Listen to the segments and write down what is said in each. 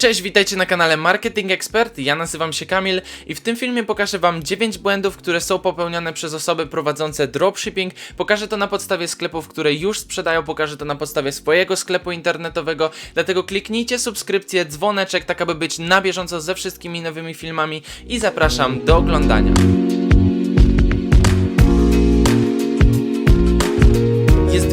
Cześć, witajcie na kanale Marketing Expert. Ja nazywam się Kamil i w tym filmie pokażę Wam 9 błędów, które są popełniane przez osoby prowadzące dropshipping. Pokażę to na podstawie sklepów, które już sprzedają, pokażę to na podstawie swojego sklepu internetowego. Dlatego kliknijcie subskrypcję, dzwoneczek, tak aby być na bieżąco ze wszystkimi nowymi filmami i zapraszam do oglądania.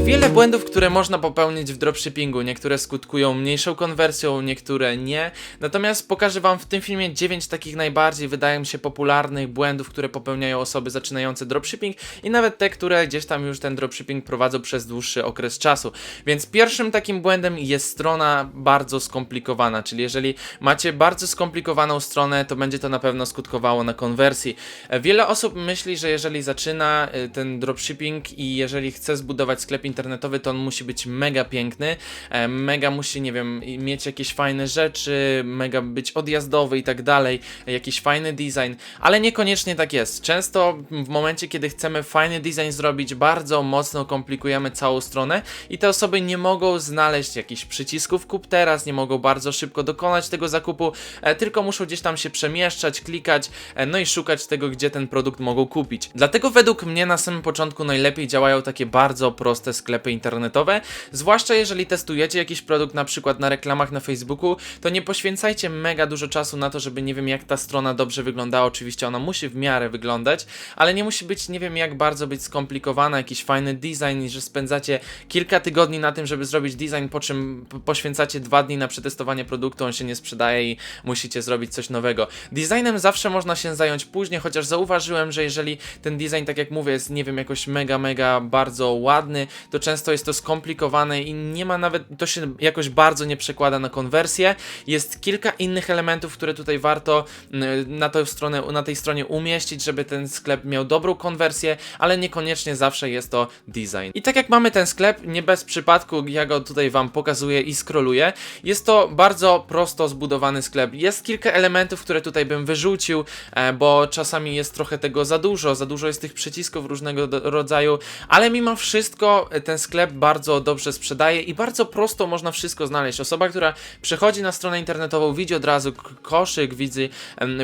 Wiele błędów, które można popełnić w dropshippingu. Niektóre skutkują mniejszą konwersją, niektóre nie. Natomiast pokażę Wam w tym filmie 9 takich najbardziej, wydaje mi się, popularnych błędów, które popełniają osoby zaczynające dropshipping i nawet te, które gdzieś tam już ten dropshipping prowadzą przez dłuższy okres czasu. Więc pierwszym takim błędem jest strona bardzo skomplikowana, czyli jeżeli macie bardzo skomplikowaną stronę, to będzie to na pewno skutkowało na konwersji. E, Wiele osób myśli, że jeżeli zaczyna y, ten dropshipping i jeżeli chce zbudować sklep internetowy, to on musi być mega piękny, e, mega musi, nie wiem, mieć jakieś fajne rzeczy, mega być odjazdowy i tak dalej, jakiś fajny design, ale niekoniecznie tak jest. Często w momencie, kiedy chcemy fajny design zrobić, bardzo mocno komplikujemy całą stronę i te osoby nie mogą znaleźć jakichś przycisków kup teraz, nie mogą bardzo szybko dokonać tego zakupu, e, tylko muszą gdzieś tam się przemieszczać, klikać, e, no i szukać tego, gdzie ten produkt mogą kupić. Dlatego według mnie na samym początku najlepiej działają takie bardzo proste sklepy internetowe, zwłaszcza jeżeli testujecie jakiś produkt na przykład na reklamach na Facebooku, to nie poświęcajcie mega dużo czasu na to, żeby nie wiem jak ta strona dobrze wyglądała, oczywiście ona musi w miarę wyglądać, ale nie musi być nie wiem jak bardzo być skomplikowana, jakiś fajny design i że spędzacie kilka tygodni na tym, żeby zrobić design, po czym poświęcacie dwa dni na przetestowanie produktu, on się nie sprzedaje i musicie zrobić coś nowego. Designem zawsze można się zająć później, chociaż zauważyłem, że jeżeli ten design, tak jak mówię, jest nie wiem, jakoś mega, mega bardzo ładny, to często jest to skomplikowane i nie ma nawet, to się jakoś bardzo nie przekłada na konwersję. Jest kilka innych elementów, które tutaj warto mm, na, tą stronę, na tej stronie umieścić, żeby ten sklep miał dobrą konwersję, ale niekoniecznie zawsze jest to design. I tak jak mamy ten sklep, nie bez przypadku, ja go tutaj Wam pokazuję i scrolluję, jest to bardzo prosto zbudowany sklep. Jest kilka elementów, które tutaj bym wyrzucił, e, bo czasami jest trochę tego za dużo, za dużo jest tych przycisków różnego rodzaju, ale mimo wszystko e, ten sklep bardzo dobrze sprzedaje i bardzo prosto można wszystko znaleźć. Osoba, która przechodzi na stronę internetową, widzi od razu koszyk, widzi,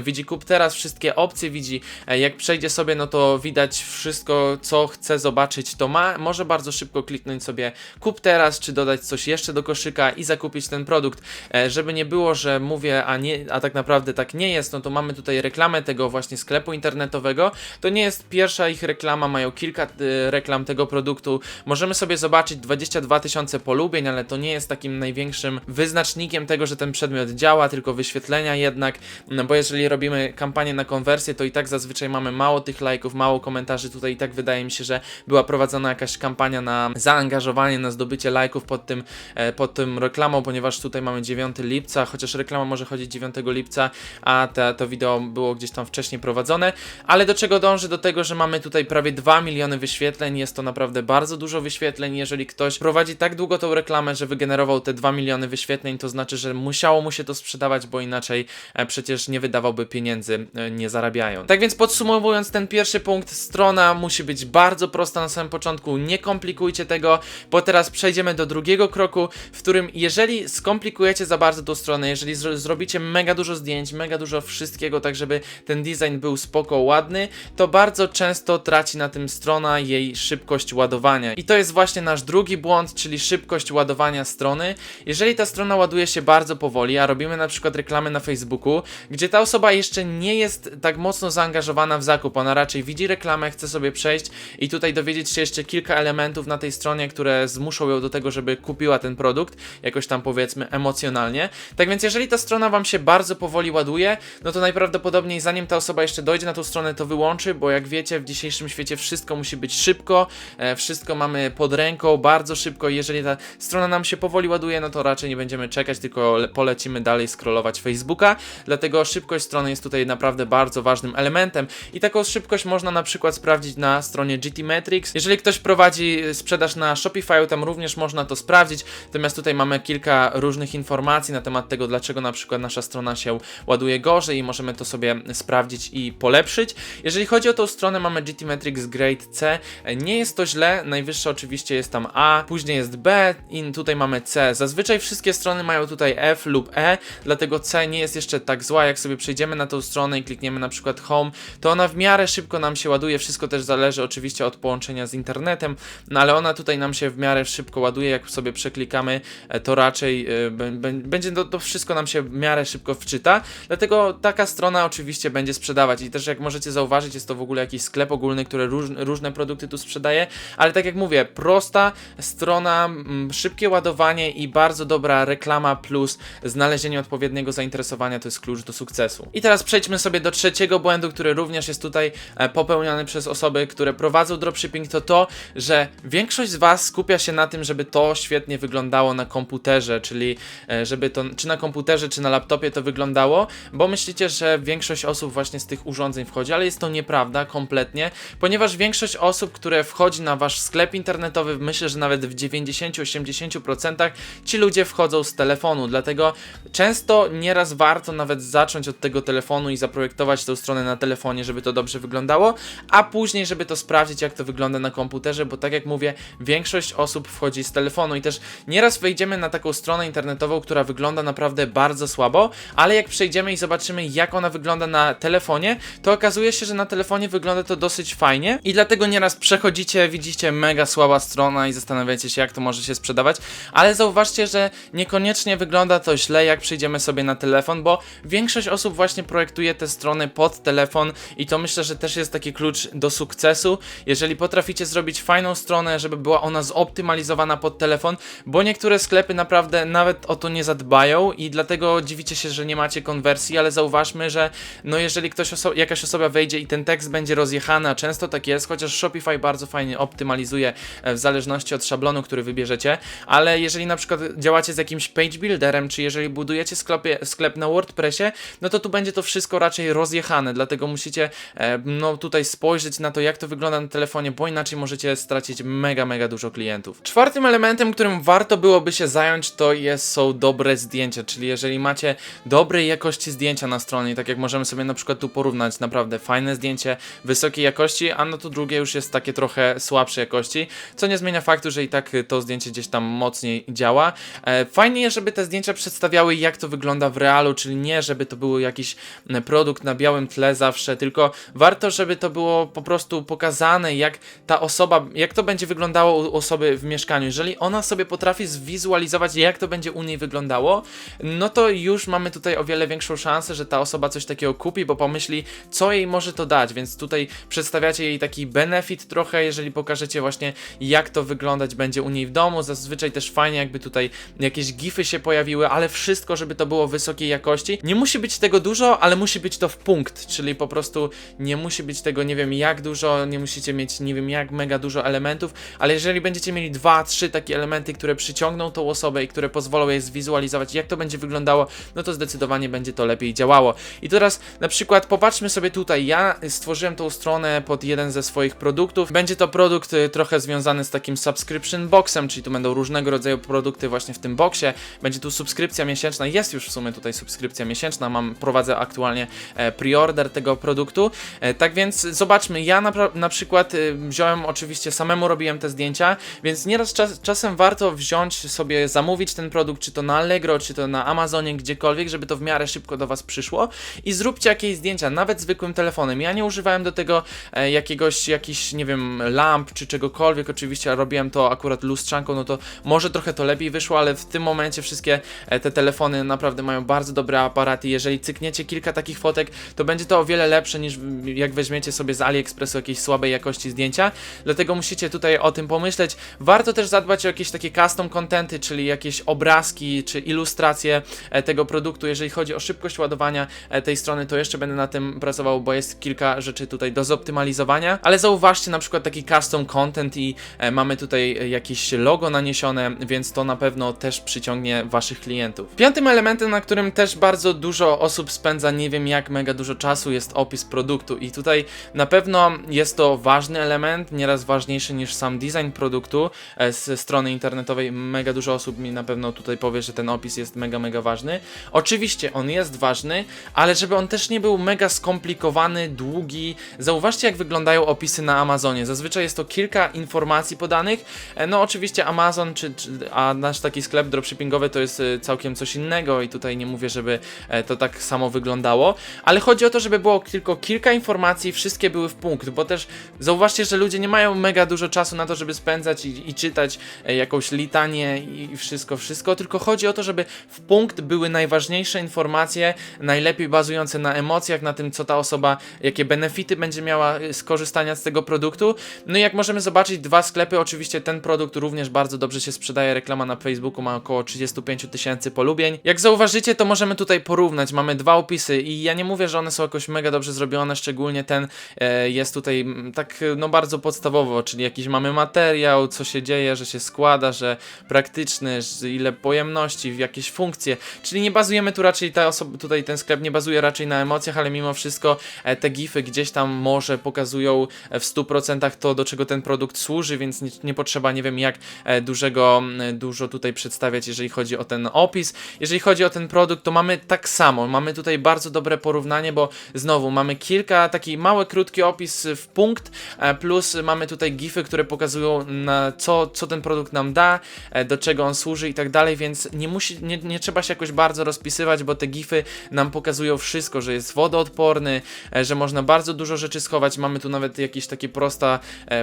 widzi kup teraz, wszystkie opcje widzi. E, Jak przejdzie sobie, no to widać wszystko, co chce zobaczyć, to ma. Może bardzo szybko kliknąć sobie kup teraz, czy dodać coś jeszcze do koszyka i zakupić ten produkt. E, Żeby nie było, że mówię, a, nie, a tak naprawdę tak nie jest, no to mamy tutaj reklamę tego właśnie sklepu internetowego. To nie jest pierwsza ich reklama, mają kilka e, reklam tego produktu. Możemy sobie zobaczyć 22 tysiące polubień, ale to nie jest takim największym wyznacznikiem tego, że ten przedmiot działa, tylko wyświetlenia jednak, no bo jeżeli robimy kampanię na konwersję, to i tak zazwyczaj mamy mało tych lajków, mało komentarzy. Tutaj i tak wydaje mi się, że była prowadzona jakaś kampania na zaangażowanie, na zdobycie lajków pod tym, e, pod tym reklamą, ponieważ tutaj mamy 9 lipca, chociaż reklama może chodzić 9 lipca, a te, to wideo było gdzieś tam wcześniej prowadzone. Ale do czego dąży? Do tego, że mamy tutaj prawie 2 miliony wyświetleń. Jest to naprawdę bardzo dużo wyświetleń. Jeżeli ktoś prowadzi tak długo tą reklamę, że wygenerował te 2 miliony wyświetleń, to znaczy, że musiało mu się to sprzedawać, bo inaczej e, przecież nie wydawałby pieniędzy, e, nie zarabiając. Tak więc podsumowując ten pierwszy punkt, strona musi być bardzo prosta na samym początku. Nie komplikujcie tego, bo teraz przejdziemy do drugiego kroku, w którym jeżeli skomplikujecie za bardzo tą stronę, jeżeli zro zrobicie mega dużo zdjęć, mega dużo wszystkiego, tak żeby ten design był spoko, ładny, to bardzo często traci na tym strona jej szybkość ładowania. I to jest właśnie nasz drugi błąd, czyli szybkość ładowania strony. Jeżeli ta strona ładuje się bardzo powoli, a robimy na przykład reklamy na Facebooku, gdzie ta osoba jeszcze nie jest tak mocno zaangażowana w zakup, ona raczej widzi reklamę, chce sobie przejść i tutaj dowiedzieć się jeszcze kilka elementów na tej stronie, które zmuszą ją do tego, żeby kupiła ten produkt, jakoś tam powiedzmy emocjonalnie. Tak więc jeżeli ta strona wam się bardzo powoli ładuje, no to najprawdopodobniej zanim ta osoba jeszcze dojdzie na tą stronę, to wyłączy, bo jak wiecie, w dzisiejszym świecie wszystko musi być szybko, e, wszystko mamy pod ręką, bardzo szybko. Jeżeli ta strona nam się powoli ładuje, no to raczej nie będziemy czekać, tylko le- polecimy dalej scrollować Facebooka, dlatego szybkość strony jest tutaj naprawdę bardzo ważnym elementem. I taką szybkość można na przykład sprawdzić na stronie GT Metrics. Jeżeli ktoś prowadzi sprzedaż na Shopify, tam również można to sprawdzić, natomiast tutaj mamy kilka różnych informacji na temat tego, dlaczego na przykład nasza strona się ładuje gorzej i możemy to sobie sprawdzić i polepszyć. Jeżeli chodzi o tą stronę, mamy GT Metrics Grade C, nie jest to źle, najwyższa oczywiście zobaczcie, jest tam A, później jest B i tutaj mamy C. Zazwyczaj wszystkie strony mają tutaj F lub E, dlatego C nie jest jeszcze tak zła. Jak sobie przejdziemy na tą stronę i klikniemy na przykład Home, to ona w miarę szybko nam się ładuje. Wszystko też zależy oczywiście od połączenia z internetem, no ale ona tutaj nam się w miarę szybko ładuje. Jak sobie przeklikamy, e, to raczej e, bę- bę- będzie to, wszystko nam się w miarę szybko wczyta. Dlatego taka strona oczywiście będzie sprzedawać. I też jak możecie zauważyć, jest to w ogóle jakiś sklep ogólny, który róż, różne produkty tu sprzedaje. Ale tak jak mówię, prosta strona, szybkie ładowanie i bardzo dobra reklama plus znalezienie odpowiedniego zainteresowania to jest klucz do sukcesu. I teraz przejdźmy sobie do trzeciego błędu, który również jest tutaj e, popełniany przez osoby, które prowadzą dropshipping, to to, że większość z Was skupia się na tym, żeby to świetnie wyglądało na komputerze, czyli e, żeby to czy na komputerze, czy na laptopie to wyglądało, bo myślicie, że większość osób właśnie z tych urządzeń wchodzi, ale jest to nieprawda kompletnie, ponieważ większość osób, które wchodzi na Wasz sklep internetowy, myślę, że nawet w 90-80% ci ludzie wchodzą z telefonu, dlatego często nieraz warto nawet zacząć od tego telefonu i zaprojektować tę stronę na telefonie, żeby to dobrze wyglądało, a później, żeby to sprawdzić, jak to wygląda na komputerze, bo tak jak mówię, większość osób wchodzi z telefonu. I też nieraz wejdziemy na taką stronę internetową, która wygląda naprawdę bardzo słabo, ale jak przejdziemy i zobaczymy, jak ona wygląda na telefonie, to okazuje się, że na telefonie wygląda to dosyć fajnie. I dlatego nieraz przechodzicie, widzicie mega słaba strona i zastanawiacie się, jak to może się sprzedawać, ale zauważcie, że niekoniecznie wygląda to źle, jak przejdziemy sobie na telefon, bo większość osób właśnie projektuje te strony pod telefon i to myślę, że też jest taki klucz do sukcesu. Jeżeli potraficie zrobić fajną stronę, żeby była ona zoptymalizowana pod telefon, bo niektóre sklepy naprawdę nawet o to nie zadbają i dlatego dziwicie się, że nie macie konwersji, ale zauważmy, że no jeżeli ktoś oso jakaś osoba wejdzie i ten tekst będzie rozjechany, a często tak jest, chociaż Shopify bardzo fajnie optymalizuje w zależności od szablonu, który wybierzecie, ale jeżeli na przykład działacie z jakimś page builderem, czy jeżeli budujecie sklepie, sklep na WordPressie, no to tu będzie to wszystko raczej rozjechane, dlatego musicie e, no tutaj spojrzeć na to, jak to wygląda na telefonie, bo inaczej możecie stracić mega, mega dużo klientów. Czwartym elementem, którym warto byłoby się zająć, to jest, są dobre zdjęcia, czyli jeżeli macie dobrej jakości zdjęcia na stronie, tak jak możemy sobie na przykład tu porównać, naprawdę fajne zdjęcie wysokiej jakości, a no to drugie już jest takie trochę słabszej jakości, co nie zmienia faktu, że i tak to zdjęcie gdzieś tam mocniej działa. E, fajnie żeby te zdjęcia przedstawiały, jak to wygląda w realu, czyli nie, żeby to był jakiś e, produkt na białym tle zawsze, tylko warto, żeby to było po prostu pokazane, jak ta osoba, jak to będzie wyglądało u osoby w mieszkaniu. Jeżeli ona sobie potrafi zwizualizować, jak to będzie u niej wyglądało, no to już mamy tutaj o wiele większą szansę, że ta osoba coś takiego kupi, bo pomyśli, co jej może to dać, więc tutaj przedstawiacie jej taki benefit trochę, jeżeli pokażecie właśnie, jak to wyglądać będzie u niej w domu. Zazwyczaj też fajnie, jakby tutaj jakieś gify się pojawiły, ale wszystko, żeby to było wysokiej jakości. Nie musi być tego dużo, ale musi być to w punkt, czyli po prostu nie musi być tego nie wiem jak dużo, nie musicie mieć nie wiem jak mega dużo elementów, ale jeżeli będziecie mieli dwa, trzy takie elementy, które przyciągną tą osobę i które pozwolą jej zwizualizować, jak to będzie wyglądało, no to zdecydowanie będzie to lepiej działało. I teraz na przykład popatrzmy sobie tutaj, ja stworzyłem tą stronę pod jeden ze swoich produktów. Będzie to produkt y, trochę związany z takim subscription boxem, czyli tu będą różnego rodzaju produkty właśnie w tym boxie. Będzie tu subskrypcja miesięczna, jest już w sumie tutaj subskrypcja miesięczna, mam, prowadzę aktualnie e, preorder tego produktu. E, tak więc zobaczmy, ja na, na przykład y, wziąłem oczywiście samemu robiłem te zdjęcia, więc nieraz czas, czasem warto wziąć sobie, zamówić ten produkt, czy to na Allegro, czy to na Amazonie, gdziekolwiek, żeby to w miarę szybko do Was przyszło i zróbcie jakieś zdjęcia, nawet zwykłym telefonem. Ja nie używałem do tego e, jakiegoś, jakichś, nie wiem, lamp, czy czegokolwiek, oczywiście robiłem to akurat lustrzanką, no to może trochę to lepiej wyszło, ale w tym momencie wszystkie e, te telefony naprawdę mają bardzo dobre aparaty. Jeżeli cykniecie kilka takich fotek, to będzie to o wiele lepsze niż jak weźmiecie sobie z AliExpressu jakieś słabej jakości zdjęcia. Dlatego musicie tutaj o tym pomyśleć. Warto też zadbać o jakieś takie custom contenty, czyli jakieś obrazki czy ilustracje e, tego produktu. Jeżeli chodzi o szybkość ładowania e, tej strony, to jeszcze będę na tym pracował, bo jest kilka rzeczy tutaj do zoptymalizowania. Ale zauważcie na przykład taki custom content i mamy tutaj e, jakieś logo naniesione, więc to na pewno też przyciągnie waszych klientów. Piątym elementem, na którym też bardzo dużo osób spędza nie wiem jak mega dużo czasu jest opis produktu i tutaj na pewno jest to ważny element, nieraz ważniejszy niż sam design produktu e, z strony internetowej. Mega dużo osób mi na pewno tutaj powie, że ten opis jest mega, mega ważny. Oczywiście on jest ważny, ale żeby on też nie był mega skomplikowany, długi. Zauważcie jak wyglądają opisy na Amazonie. Zazwyczaj jest to kilka informacji podanych. E, No oczywiście Amazon, czy, czy, a nasz taki sklep dropshippingowy to jest e, całkiem coś innego i tutaj nie mówię, żeby e, to tak samo wyglądało, ale chodzi o to, żeby było tylko kilka informacji, wszystkie były w punkt, bo też zauważcie, że ludzie nie mają mega dużo czasu na to, żeby spędzać i, i czytać jakąś litanię i, wszystko, wszystko, tylko chodzi o to, żeby w punkt były najważniejsze informacje, najlepiej bazujące na emocjach, na tym, co ta osoba, jakie benefity będzie miała z korzystania z tego produktu. No i jak możemy zobaczyć, dwa sklepy, oczywiście ten produkt również bardzo dobrze się sprzedaje, reklama na Facebooku ma około 35 tysięcy polubień. Jak zauważycie, to możemy tutaj porównać, mamy dwa opisy i ja nie mówię, że one są jakoś mega dobrze zrobione, szczególnie ten e, jest tutaj tak no bardzo podstawowo, czyli jakiś mamy materiał, co się dzieje, że się składa, że praktyczny, ile pojemności, jakieś funkcje, czyli nie bazujemy tu raczej, ta osoba, tutaj ten sklep nie bazuje raczej na emocjach, ale mimo wszystko e, te gify gdzieś tam może pokazują e, w 100% to, do czego ten produkt służy, więc nie, nie potrzeba, nie wiem jak e, dużego, dużo tutaj przedstawiać, jeżeli chodzi o ten opis. Jeżeli chodzi o ten produkt, to mamy tak samo, mamy tutaj bardzo dobre porównanie, bo znowu mamy kilka, taki mały, krótki opis w punkt, e, plus mamy tutaj gify, które pokazują na co, co ten produkt nam da, e, do czego on służy i tak dalej, więc nie, musi, nie, nie trzeba się jakoś bardzo rozpisywać, bo te gify nam pokazują wszystko, że jest wodoodporny, że można bardzo dużo rzeczy schować. Mamy tu nawet jakiś taki prosta,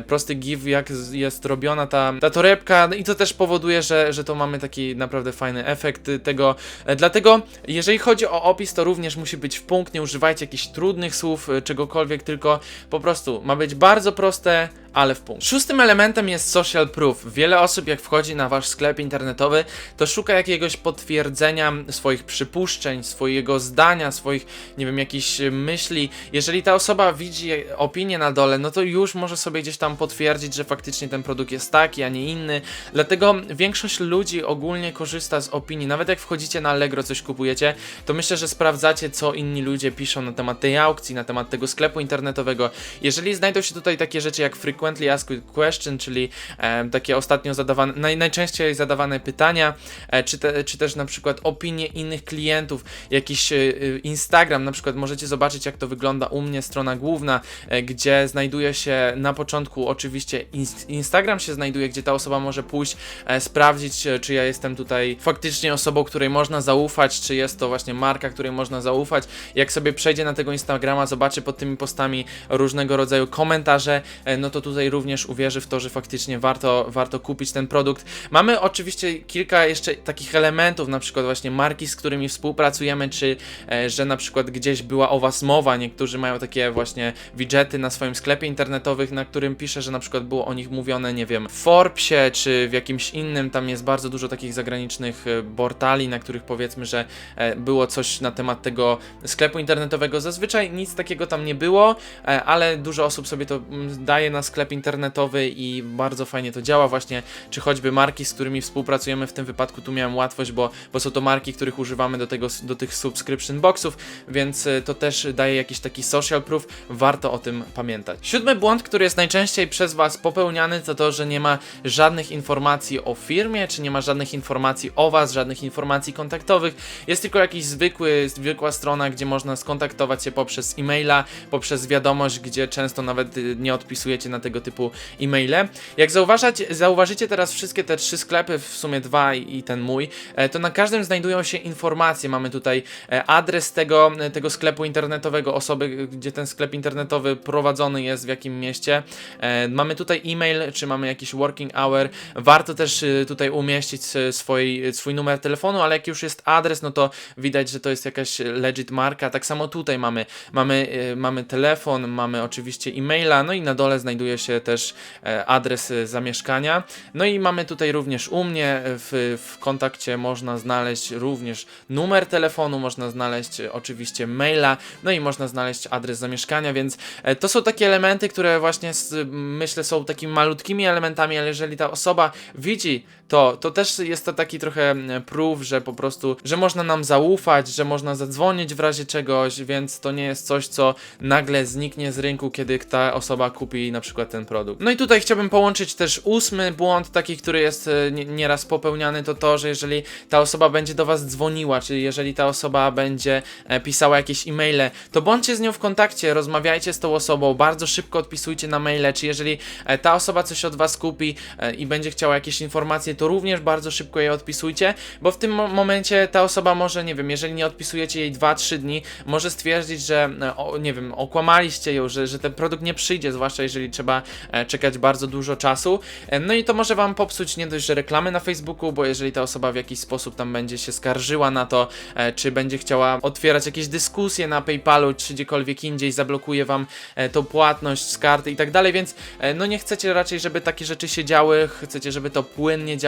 prosty gif, jak jest robiona ta, ta torebka, i to też powoduje, że, że to mamy taki naprawdę fajny efekt tego. E, Dlatego, jeżeli chodzi o opis, to również musi być w punkt, nie używajcie jakichś trudnych słów, y, czegokolwiek, tylko po prostu ma być bardzo proste, ale w punkt. Szóstym elementem jest social proof. Wiele osób, jak wchodzi na wasz sklep internetowy, to szuka jakiegoś potwierdzenia swoich przypuszczeń, swojego zdania, swoich, nie wiem, jakichś y, myśli. Jeżeli ta osoba widzi opinię na dole, no to już może sobie gdzieś tam potwierdzić, że faktycznie ten produkt jest taki, a nie inny. Dlatego większość ludzi ogólnie korzysta z opinii. Nawet jak wchodzicie na Allegro, coś kupujecie, to myślę, że sprawdzacie, co inni ludzie piszą na temat tej aukcji, na temat tego sklepu internetowego. Jeżeli znajdą się tutaj takie rzeczy jak frequently asked question, czyli e, takie ostatnio zadawane, naj, najczęściej zadawane pytania, e, czy, te, czy też na przykład opinie innych klientów, jakiś e, e, Instagram, na przykład możecie zobaczyć, jak to wygląda u mnie, strona główna, e, gdzie znajduje się na początku oczywiście ins- Instagram się znajduje, gdzie ta osoba może pójść, e, sprawdzić, e, czy ja jestem tutaj faktycznie osobą, której można zaufać, czy jest to właśnie marka, której można zaufać. Jak sobie przejdzie na tego Instagrama, zobaczy pod tymi postami różnego rodzaju komentarze, e, no to tutaj również uwierzy w to, że faktycznie warto, warto kupić ten produkt. Mamy oczywiście kilka jeszcze takich elementów, na przykład właśnie marki, z którymi współpracujemy, czy e, że na przykład gdzieś była o was mowa. Niektórzy mają takie właśnie widgety na swoim sklepie internetowych, na którym pisze, że na przykład było o nich mówione, nie wiem, w Forbesie, czy w jakimś innym, tam jest bardzo dużo takich zagranicznych e, portali, na których powiedzmy, że e, było coś na temat tego sklepu internetowego. Zazwyczaj nic takiego tam nie było, ale dużo osób sobie to mm, daje na sklep internetowy i bardzo fajnie to działa. Właśnie, czy choćby marki, z którymi współpracujemy, w tym wypadku tu miałem łatwość, bo, bo są to marki, których używamy do, tego, do tych subscription boxów, więc e, to też daje jakiś taki social proof, warto o tym pamiętać. Siódmy błąd, który jest najczęściej przez Was popełniany, to to, że nie ma żadnych informacji o firmie, czy nie ma żadnych informacji o Was, żadnych informacji kontaktowych, jest tylko jakiś zwykły, zwykła strona, gdzie można skontaktować się poprzez e-maila, poprzez wiadomość, gdzie często nawet y, nie odpisujecie na tego typu e-maile. Jak zauważać, zauważycie teraz wszystkie te trzy sklepy, w sumie dwa i ten mój, e, to na każdym znajdują się informacje. Mamy tutaj e, adres tego, tego sklepu internetowego, osoby, gdzie ten sklep internetowy prowadzony jest, w jakim mieście. E, Mamy tutaj e-mail, czy mamy jakiś working hour. Warto też tutaj umieścić swój, swój numer telefonu, ale jak już jest adres, no to widać, że to jest jakaś legit marka. Tak samo tutaj mamy, mamy, mamy telefon, mamy oczywiście e-maila, no i na dole znajduje się też e, adres y, zamieszkania. No i mamy tutaj również u mnie w, w kontakcie można znaleźć również numer telefonu, można znaleźć e, oczywiście maila, no i można znaleźć adres zamieszkania, więc e, to są takie elementy, które właśnie s- myślę są takimi malutkimi elementami, ale jeżeli ta osoba widzi to, to też jest to taki trochę mm, proof, że po prostu, że można nam zaufać, że można zadzwonić w razie czegoś, więc to nie jest coś, co nagle zniknie z rynku, kiedy ta osoba kupi na przykład ten produkt. No i tutaj chciałbym połączyć też ósmy błąd, taki, który jest e, nie- nieraz popełniany, to to, że jeżeli ta osoba będzie do was dzwoniła, czyli jeżeli ta osoba będzie e, pisała jakieś e-maile, to bądźcie z nią w kontakcie, rozmawiajcie z tą osobą, bardzo szybko odpisujcie na maile, czy jeżeli e, ta osoba coś od was kupi i będzie chciała jakieś informacje, to również bardzo szybko je odpisujcie, bo w tym mo- momencie ta osoba może, nie wiem, jeżeli nie odpisujecie jej 2-3 dni, może stwierdzić, że, e, o, nie wiem, okłamaliście ją, że, że ten produkt nie przyjdzie, zwłaszcza jeżeli trzeba e, czekać bardzo dużo czasu. E, No i to może wam popsuć nie dość, że reklamy na Facebooku, bo jeżeli ta osoba w jakiś sposób tam będzie się skarżyła na to, czy będzie chciała otwierać jakieś dyskusje na PayPalu, czy gdziekolwiek indziej, zablokuje wam tą płatność z karty i tak dalej, więc no nie chcecie raczej, żeby takie rzeczy się działy, chcecie, żeby to płynnie działało,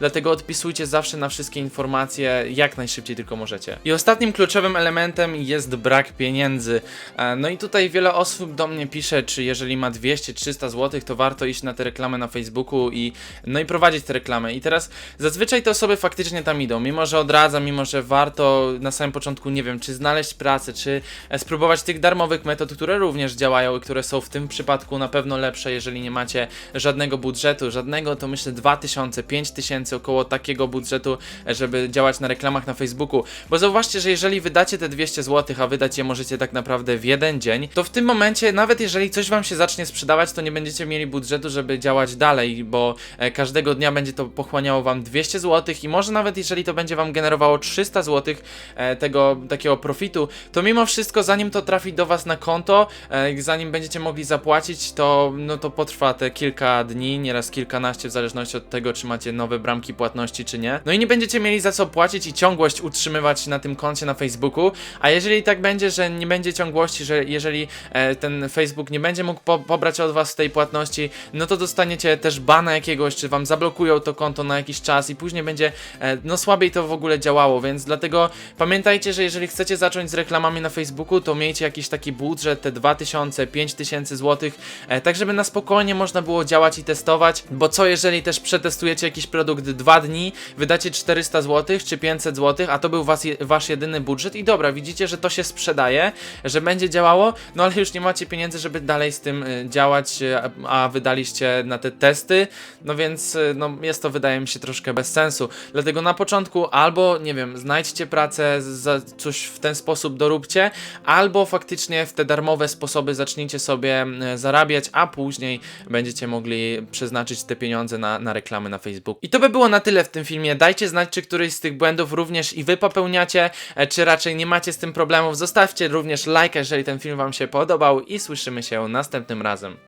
dlatego odpisujcie zawsze na wszystkie informacje jak najszybciej tylko możecie. I ostatnim kluczowym elementem jest brak pieniędzy. E, No i tutaj wiele osób do mnie pisze, czy jeżeli ma 200-300 zł, to warto iść na te reklamy na Facebooku i no i prowadzić te reklamy. I teraz zazwyczaj te osoby faktycznie tam idą, mimo że odradzam, mimo że warto na samym początku, nie wiem, czy znaleźć pracę, czy e, spróbować tych darmowych metod, które również działają i które są w tym przypadku na pewno lepsze, jeżeli nie macie żadnego budżetu, żadnego, to myślę 2000, 5000, około takiego budżetu, e, żeby działać na reklamach na Facebooku. Bo zauważcie, że jeżeli wydacie te 200 zł, a wydać je możecie tak naprawdę w jeden dzień, to w tym momencie, nawet jeżeli coś wam się zacznie sprzedawać, to nie będziecie mieli budżetu, żeby działać dalej, bo e, każdego dnia będzie to pochłaniało wam 200 zł i może nawet jeżeli to będzie wam generowało 300 zł e, tego takiego profitu, to mimo wszystko zanim to trafi do was na konto, zanim będziecie mogli zapłacić, to no to potrwa te kilka dni, nieraz kilkanaście w zależności od tego, czy macie nowe bramki płatności, czy nie. No i nie będziecie mieli za co płacić i ciągłość utrzymywać na tym koncie na Facebooku, a jeżeli tak będzie, że nie będzie ciągłości, że jeżeli e, ten Facebook nie będzie mógł po pobrać od was tej płatności, no to dostaniecie też bana jakiegoś, czy wam zablokują to konto na jakiś czas i później będzie e, no słabiej to w ogóle działało, więc dlatego pamiętajcie, że jeżeli chcecie zacząć z reklamami na Facebooku, to miejcie jakiś taki budżet, te 2000, 5000 zł, e, tak żeby na spokojnie można było działać i testować, bo co jeżeli też przetestujecie jakiś produkt 2 dni, wydacie 400 zł czy 500 zł, a to był was, wasz jedyny budżet. I dobra, widzicie, że to się sprzedaje, że będzie działało, no ale już nie macie pieniędzy, żeby dalej z tym y, działać, y, a, wydaliście na te testy, no więc y, no, jest to wydaje mi się troszkę bez sensu. Dlatego na początku albo, nie wiem, znajdźcie pracę, coś w ten sposób doróbcie, albo faktycznie w te darmowe sposoby zacznijcie sobie zarabiać, a później będziecie mogli przeznaczyć te pieniądze na, na reklamy na Facebook. I to by było na tyle w tym filmie. Dajcie znać, czy któryś z tych błędów również i wy popełniacie, e, czy raczej nie macie z tym problemów. Zostawcie również lajka, jeżeli ten film wam się podobał i słyszymy się następnym razem.